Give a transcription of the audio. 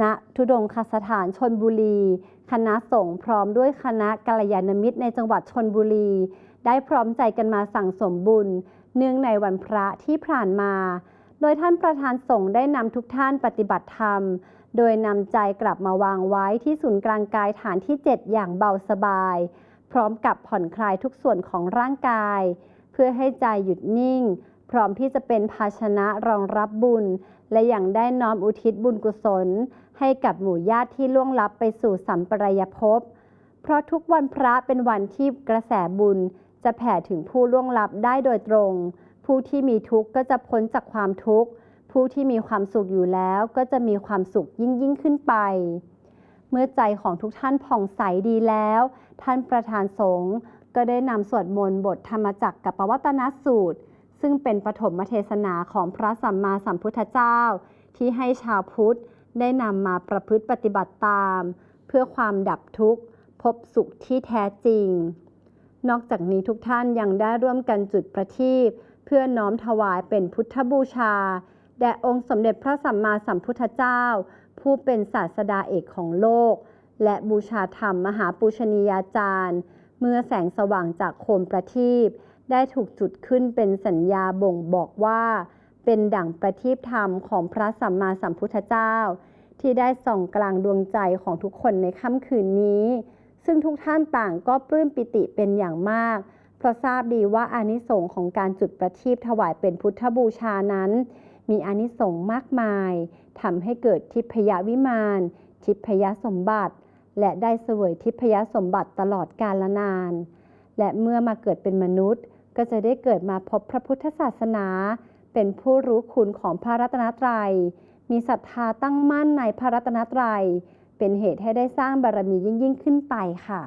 ณทุดงคสถานชนบุรี คณะสงฆ์พร้อมด้วยคณะกัลยาณมิตรในจังหวัดชนบุรี ได้พร้อมใจกันมาสั่งสมบุญ เนื่องในวันพระที่ผ่านมา โดยท่านประธานสงฆ์ได้นำทุกท่านปฏิบัติธรรม โดยนำใจกลับมาวางไว้ที่ศูนย์กลางกายฐานที่ 7 อย่างเบาสบาย พร้อมกับผ่อนคลายทุกส่วนของร่างกาย เพื่อให้ใจหยุดนิ่ง พร้อมที่จะเป็นภาชนะรองรับบุญ และยังได้น้อมอุทิศบุญกุศล ให้กับหมู่ญาติที่ล่วงลับไปสู่สัมปรายภพ เพราะทุกวันพระเป็นวันที่กระแสบุญ จะแผ่ถึงผู้ล่วงลับได้โดยตรง ผู้ที่มีทุกข์ก็จะพ้นจากความทุกข์ ผู้ที่มีความสุขอยู่แล้วก็จะมีความสุขยิ่งยิ่งขึ้นไป เมื่อใจของทุกท่านผ่องใสดีแล้ว ท่านประธานสงฆ์ก็ได้นำสวดมนต์บทธรรมจักรกับปวัตนสูตร ซึ่งเป็นปฐมเทศนาของพระสัมมาสัมพุทธเจ้า ที่ให้ชาวพุทธได้นำมาประพฤติปฏิบัติตาม เพื่อความดับทุกข์ พบสุขที่แท้จริง นอกจากนี้ทุกท่านยังได้ร่วมกันจุดประทีปเพื่อน้อมถวายเป็นพุทธบูชา แด่องค์สมเด็จพระสัมมาสัมพุทธเจ้า ผู้เป็นศาสดาเอกของโลก และบูชาธรรมมหาปูชนียาจารย์ เมื่อแสงสว่างจากโคมประทีป ได้ถูกจุดขึ้นเป็นสัญญาบ่งบอกว่า เป็นดั่งประทีปธรรมของพระสัมมาสัมพุทธเจ้า ที่ได้ส่องกลางดวงใจของทุกคนในค่ำคืนนี้ ซึ่งทุกท่านต่างก็ปลื้มปิติเป็นอย่างมาก เพราะทราบดีว่าอานิสงส์ของการจุดประทีปถวายเป็นพุทธบูชานั้น มีอานิสงส์มากมายทำให้เกิดทิพยวิมานทิพยสมบัติ และได้เสวยทิพยสมบัติตลอดกาลนาน และเมื่อมาเกิดเป็นมนุษย์ ก็จะได้เกิดมาพบพระพุทธศาสนา เป็นผู้รู้คุณของพระรัตนตรัย มีศรัทธาตั้งมั่นในพระรัตนตรัย เป็นเหตุให้ได้สร้างบารมียิ่งยิ่งขึ้นไปค่ะ